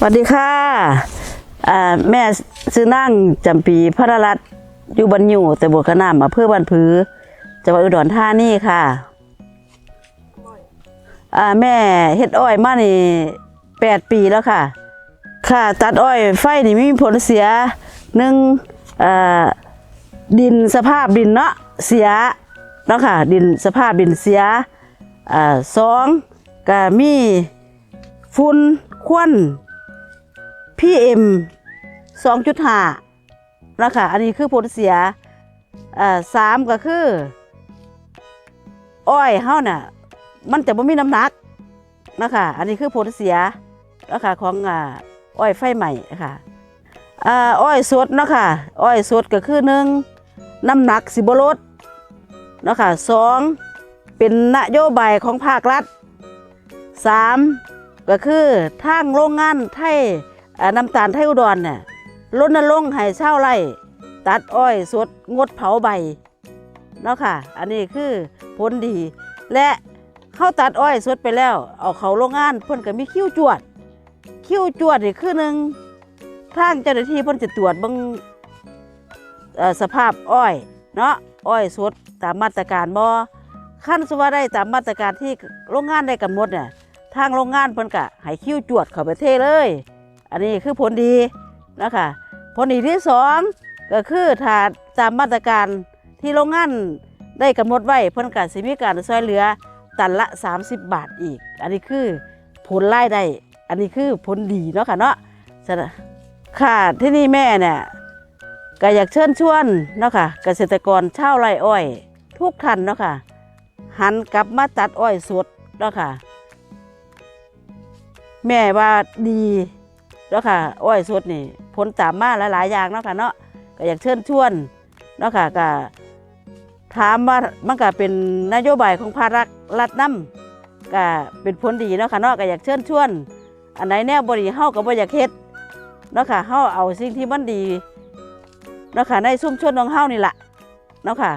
สวัสดีค่ะแม่ซื้อนั่งจำปีพระรัตอยู่บันอยู่แต่บวกขนามอำเภอบันพือจังหวัดอุดรธานีค่ะแม่เฮ็ดอ้อยมานี่แปดปีแล้วค่ะ ค่ะ ตัดอ้อยไฟนี่ไม่มีผลเสียหนึ่งดินสภาพดินเนาะเสียเนาะค่ะ ดินสภาพดินเสียอสองก็มีฝุ่นควัน พีเอ็มสองจุดห้านะคะอันนี้คือผลเสียอ่าสามก็คือ อ้อยเฮาน่ะ มันจะไม่มีน้ำหนักนะคะอันนี้คือผลเสียนะคะของอ่าอ้อยไฟใหม่นะคะอ่าอ้อยสดนะคะอ้อยสดก็คือหนึ่งน้ำหนักสิบลดนะคะสองเป็นนโยบายของภาครัฐสามก็คือทางโรงงานไทย น้ำตาลไทยอุดรเนี่ยรณรงให้เช่าไร่ ตัดอ้อยสดงดเผาใบเนาะค่ะ อันนี้คือผลดี และเข้าตัดอ้อยสดไปแล้ว เอาเขาโรงงานเพิ่นก็มีคิ้วจวด คิ้วจวดนี่คือหนึ่งทางเจ้าหน้าที่เพิ่นจะตรวจบิ่งสภาพอ้อยเนาะอ้อยสดตามมาตรการบ่ขั้นสว่าได้ตามมาตรการที่โรงงานได้กำหนดเนี่ยทางโรงงานเพิ่นก็ให้คิ้วจวดเข้าไปเทเลย อันนี้คือผลดีนะคะผลดีที่สองก็คือถ้าตามมาตรการที่โรงงานได้กำหนดไว้เพิ่นก็สิมีการช่วยเหลือตันละ 30 บาทอีก อันนี้คือผลรายได้ อันนี้คือผลดีเนาะค่ะเนาะค่ะที่นี่แม่เนี่ยก็อยากเชิญชวนเนาะค่ะเกษตรกรชาวไร่อ้อย ทุกท่านเนาะค่ะหันกลับมาตัดอ้อยสดเนาะค่ะแม่ว่าดี แล้วค่ะอ้อยสดนี่ผลตามมาหลายๆอย่างเนาะค่ะเนาะก็อยากเชิญชวนเนาะค่ะก็ถามว่ามันก็เป็นนโยบายของภาครัฐรัฐนำก็เป็นผลดีเนาะค่ะเนาะก็อยากเชิญชวน อันไหนแนวบริเฮาก็บ่อยากเฮ็ดเนาะค่ะเฮาเอาสิ่งที่มันดีเนาะค่ะในชุมชนของเฮานี่ละเนาะค่ะ